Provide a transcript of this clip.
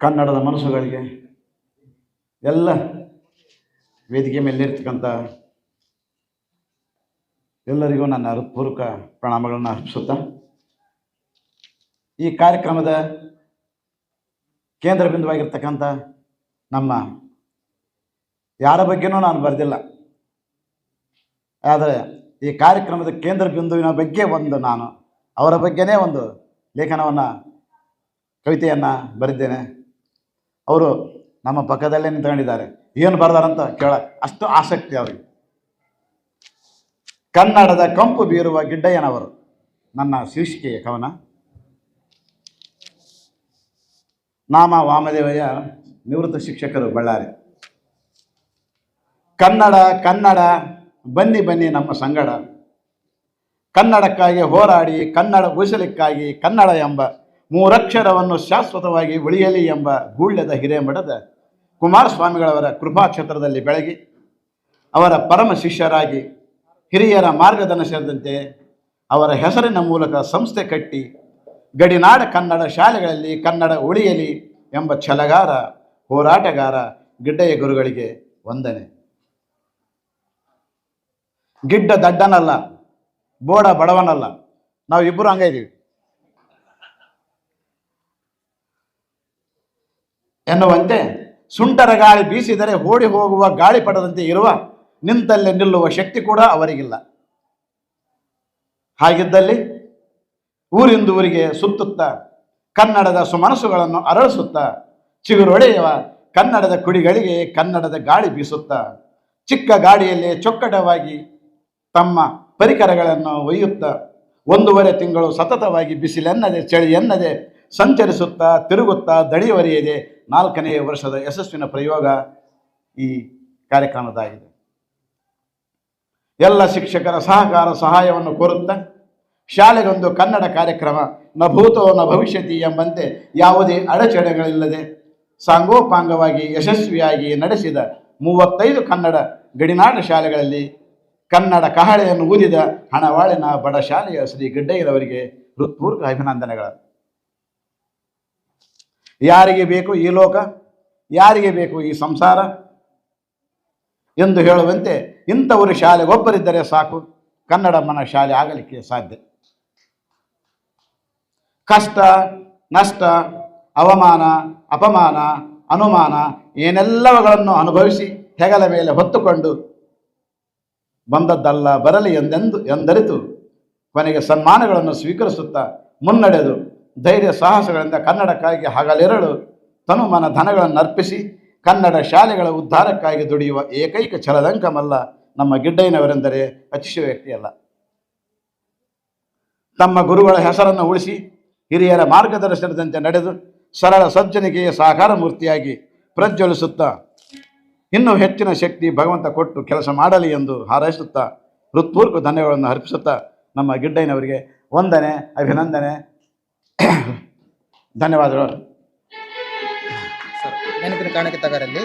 ಕನ್ನಡದ ಮನಸ್ಸುಗಳಿಗೆ ಎಲ್ಲ ವೇದಿಕೆ ಮೇಲೆ ಮೇಲಿರ್ತಕ್ಕಂಥ ಎಲ್ಲರಿಗೂ ನನ್ನ ಹೃತ್ಪೂರ್ವಕ ಪ್ರಣಾಮಗಳನ್ನು ಅರ್ಪಿಸುತ್ತಾ, ಈ ಕಾರ್ಯಕ್ರಮದ ಕೇಂದ್ರ ಬಿಂದುವಾಗಿರ್ತಕ್ಕಂಥ ನಮ್ಮ ಯಾರ ಬಗ್ಗೆನೂ ನಾನು ಬರೆದಿಲ್ಲ, ಆದರೆ ಈ ಕಾರ್ಯಕ್ರಮದ ಕೇಂದ್ರ ಬಿಂದುವಿನ ಬಗ್ಗೆ ಒಂದು ನಾನು, ಅವರ ಬಗ್ಗೆನೇ ಒಂದು ಲೇಖನವನ್ನು, ಕವಿತೆಯನ್ನು ಬರೆದಿದ್ದೇನೆ ಅವರು ನಮ್ಮ ಪಕ್ಕದಲ್ಲೇ ನಿಂತ್ಕೊಂಡಿದ್ದಾರೆ. ಏನು ಬರ್ದಾರಂತ ಕೇಳ. ಅಷ್ಟು ಆಸಕ್ತಿ ಅವರಿಗೆ. ಕನ್ನಡದ ಕಂಪು ಬೀರುವ ಗಿಡ್ಡಯ್ಯನವರು, ನನ್ನ ಶೀರ್ಷಿಕೆಯ ಕವನ. ನಾಮ ವಾಮದೇವಯ್ಯ ನಿವೃತ್ತ ಶಿಕ್ಷಕರು ಬಳ್ಳಾರಿ. ಕನ್ನಡ ಕನ್ನಡ, ಬನ್ನಿ ಬನ್ನಿ ನಮ್ಮ ಸಂಗಡ. ಕನ್ನಡಕ್ಕಾಗಿ ಹೋರಾಡಿ, ಕನ್ನಡ ಉಳಿಸಲಿಕ್ಕಾಗಿ ಕನ್ನಡ ಎಂಬ ಮೂರಕ್ಷರವನ್ನು ಶಾಶ್ವತವಾಗಿ ಉಳಿಯಲಿ ಎಂಬ ಗೂಳ್ಯದ ಹಿರೇಮಠದ ಕುಮಾರಸ್ವಾಮಿಗಳವರ ಕೃಪಾಕ್ಷೇತ್ರದಲ್ಲಿ ಬೆಳಗಿ, ಅವರ ಪರಮ ಶಿಷ್ಯರಾಗಿ ಹಿರಿಯರ ಮಾರ್ಗದರ್ಶನದಂತೆ ಅವರ ಹೆಸರಿನ ಮೂಲಕ ಸಂಸ್ಥೆ ಕಟ್ಟಿ, ಗಡಿನಾಡ ಕನ್ನಡ ಶಾಲೆಗಳಲ್ಲಿ ಕನ್ನಡ ಉಳಿಯಲಿ ಎಂಬ ಛಲಗಾರ, ಹೋರಾಟಗಾರ ಗಿಡ್ಡಯ್ಯ ಗುರುಗಳಿಗೆ ವಂದನೆ. ಗಿಡ್ಡ ದಡ್ಡನಲ್ಲ, ಬೋಡ ಬಡವನಲ್ಲ ನಾವು ಇಬ್ಬರು ಹಂಗ ಇದೀವಿ. ಎನ್ನುವಂತೆ ಸುಂಟರ ಗಾಳಿ ಬೀಸಿದರೆ ಓಡಿ ಹೋಗುವ ಗಾಳಿಪಟದಂತೆ ಇರುವ ನಿಂತಲ್ಲೇ ನಿಲ್ಲುವ ಶಕ್ತಿ ಕೂಡ ಅವರಿಗಿಲ್ಲ. ಹಾಗಿದ್ದಲ್ಲಿ ಊರಿಂದ ಊರಿಗೆ ಸುತ್ತುತ್ತಾ ಕನ್ನಡದ ಸುಮನಸ್ಸುಗಳನ್ನು ಅರಳಿಸುತ್ತಾ ಚಿಗುರೊಡೆಯುವ ಕನ್ನಡದ ಕುಡಿಗಳಿಗೆ ಕನ್ನಡದ ಗಾಳಿ ಬೀಸುತ್ತಾ ಚಿಕ್ಕ ಗಾಡಿಯಲ್ಲಿ ಚೊಕ್ಕಟವಾಗಿ ತಮ್ಮ ಪರಿಕರಗಳನ್ನು ಒಯ್ಯುತ್ತ ಒಂದೂವರೆ ತಿಂಗಳು ಸತತವಾಗಿ ಬಿಸಿಲೆನ್ನದೆ ಚಳಿ ಎನ್ನದೆ ಸಂಚರಿಸುತ್ತಾ, ತಿರುಗುತ್ತಾ ದಡಿಯವರಿಯದೆ ನಾಲ್ಕನೆಯ ವರ್ಷದ ಯಶಸ್ವಿನ ಪ್ರಯೋಗ ಈ ಕಾರ್ಯಕ್ರಮದಾಗಿದೆ. ಎಲ್ಲ ಶಿಕ್ಷಕರ ಸಹಕಾರ, ಸಹಾಯವನ್ನು ಕೋರುತ್ತಾ, ಶಾಲೆಗೊಂದು ಕನ್ನಡ ಕಾರ್ಯಕ್ರಮ, ನ ಭೂತೋ ನ ಭವಿಷ್ಯತಿ ಎಂಬಂತೆ ಯಾವುದೇ ಅಡಚಣೆಗಳಿಲ್ಲದೆ ಸಾಂಗೋಪಾಂಗವಾಗಿ ಯಶಸ್ವಿಯಾಗಿ ನಡೆಸಿದ ಮೂವತ್ತೈದು ಕನ್ನಡ ಗಡಿನಾಡ ಶಾಲೆಗಳಲ್ಲಿ ಕನ್ನಡ ಕಹಳೆಯನ್ನು ಊದಿದ ಹಣವಾಳಿನ ಬಡ ಶಾಲೆಯ ಶ್ರೀ ಗಿಡ್ಡಯ್ಯರವರಿಗೆ ಹೃತ್ಪೂರ್ವಕ ಅಭಿನಂದನೆಗಳು. ಯಾರಿಗೆ ಬೇಕು ಈ ಲೋಕ? ಯಾರಿಗೆ ಬೇಕು ಈ ಸಂಸಾರ? ಎಂದು ಹೇಳುವಂತೆ ಇಂಥವರು ಶಾಲೆಗೊಬ್ಬರಿದ್ದರೆ ಸಾಕು. ಕನ್ನಡಮ್ಮನ ಶಾಲೆ ಆಗಲಿಕ್ಕೆ ಸಾಧ್ಯ. ಕಷ್ಟ, ನಷ್ಟ, ಅವಮಾನ, ಅಪಮಾನ, ಅನುಮಾನ ಏನೆಲ್ಲವುಗಳನ್ನು ಅನುಭವಿಸಿ ಹೆಗಲ ಮೇಲೆ ಹೊತ್ತುಕೊಂಡು ಬಂದದ್ದಲ್ಲ, ಬರಲಿ ಎಂದೆಂದು ಎಂದರಿತು. ಕೊನೆಗೆ ಸನ್ಮಾನಗಳನ್ನು ಸ್ವೀಕರಿಸುತ್ತಾ ಮುನ್ನಡೆದು ಧೈರ್ಯ ಸಾಹಸಗಳಿಂದ ಕನ್ನಡಕ್ಕಾಗಿ ಹಗಲಿರಳು ತನುಮನ ಧನಗಳನ್ನು ಅರ್ಪಿಸಿ ಕನ್ನಡ ಶಾಲೆಗಳ ಉದ್ಧಾರಕ್ಕಾಗಿ ದುಡಿಯುವ ಏಕೈಕ ಛಲದಂಕಮಲ್ಲ ನಮ್ಮ ಗಿಡ್ಡಯ್ಯನವರೆಂದರೆ ಅತಿಶಯ ವ್ಯಕ್ತಿಯಲ್ಲ. ತಮ್ಮ ಗುರುಗಳ ಹೆಸರನ್ನು ಉಳಿಸಿ ಹಿರಿಯರ ಮಾರ್ಗದರ್ಶನದಂತೆ ನಡೆದು ಸರಳ ಸಜ್ಜನಿಕೆಯ ಸಾಕಾರ ಮೂರ್ತಿಯಾಗಿ ಪ್ರಜ್ವಲಿಸುತ್ತಾ ಇನ್ನೂ ಹೆಚ್ಚಿನ ಶಕ್ತಿ ಭಗವಂತ ಕೊಟ್ಟು ಕೆಲಸ ಮಾಡಲಿ ಎಂದು ಹಾರೈಸುತ್ತಾ ಹೃತ್ಪೂರ್ವಕ ಧನ್ಯಗಳನ್ನು ಅರ್ಪಿಸುತ್ತಾ ನಮ್ಮ ಗಿಡ್ಡಯ್ಯನವರಿಗೆ ವಂದನೆ, ಅಭಿನಂದನೆ. ಧನ್ಯವಾದಗಳು. ನೆನಪಿನ ಕಾರಣಕ್ಕೆ ತಗರಲ್ಲಿ